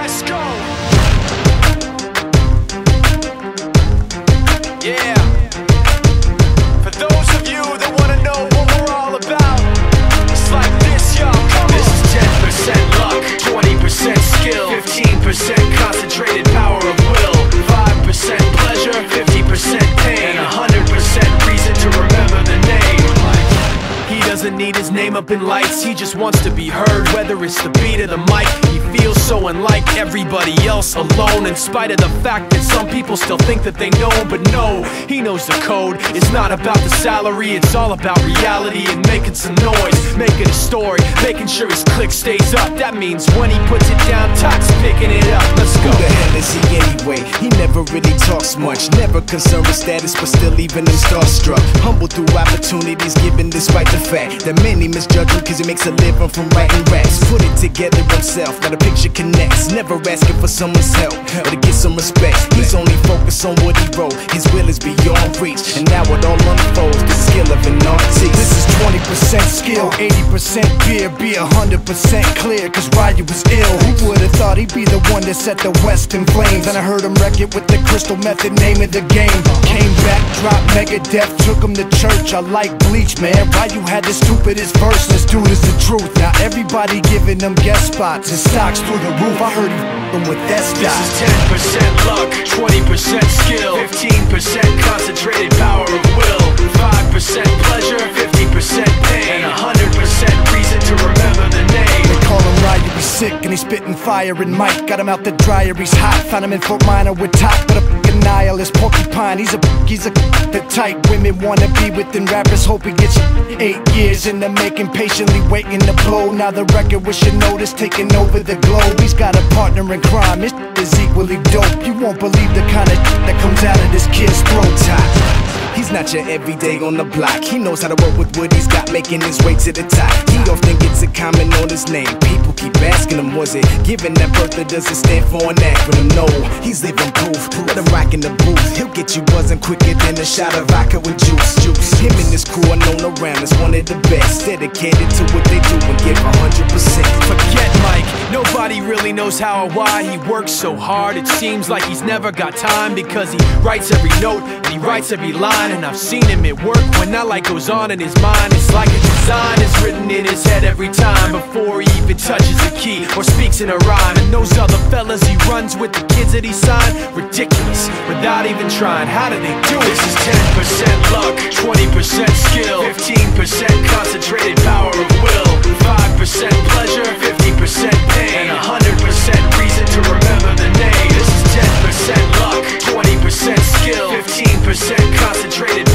Let's go! Name up in lights. He just wants to be heard, whether it's the beat or the mic. He feels so unlike everybody else alone In spite of the fact that some people still think that they know. Him But no, he knows the code. It's not about the salary, it's all about reality And making some noise, making a story Making sure his click stays up. That means when he puts it down, Tox picking it up. Let's go. Who the hell is he anyway? He never really talks much Never concerned with status, but still even him starstruck. Humble through opportunities given despite the fact That many misjudge him cause he makes a living from writing raps. Put it together himself, now the picture connects. Never asking for someone's help, or to get some respect. He's only focused on what he wrote, his will is beyond reach And now it all unfolds, the skill of an artist. This is 20% skill, 80% fear Be 100% clear, cause Ryu was ill. Who would've thought he'd be the one that set the West in flames? And I heard him wreck it with the crystal method, name of the game. Came back, dropped Megadeth, took him to church. I like Bleach, man, Ryu had the stupidest verse. This dude is the truth, now everybody giving them guest spots. His stocks through the roof, I heard he with that This is 10% luck, 20% skill. 15% concentrated power of will. 5% pleasure, 50% pain. And 100% reason to remember the name. They call him Ryu, he's sick and he's spitting fire and Mike Got him out the dryer, he's hot. Found him in Fort Minor with top. But fucking nihilist porcupine. He's a he's a the type women wanna be within rappers. Hope he gets eight years in the making Patiently waiting to blow. Now the record with notice taking over the globe. He's got a partner in crime, his is equally dope. You won't believe the kind of that comes out of this kid's throat. top. He's not your everyday on the block. He knows how to work with what he's got, making his way to the top. He often gets a comment on his name. People keep asking him, was it given that birth does it stand for an acronym? No, he's living proof. Let him rock in the booth. He'll get you buzzing quicker than a shot of vodka with juice. Juice. Him and his crew are known around as one of the best. Dedicated to what they do and give 100%. Forget Mike, nobody really knows how or why he works so hard. It seems like he's never got time because he writes every note and he writes every line. And I've seen him at work when that light goes on in his mind. It's like a design is written in his head every time Before he even touches a key or speaks in a rhyme. And those other fellas he runs with, the kids that he signed Ridiculous, without even trying, how do they do it? This is 10% luck, 20% skill 15% concentrated power of will 5% 15% concentrated.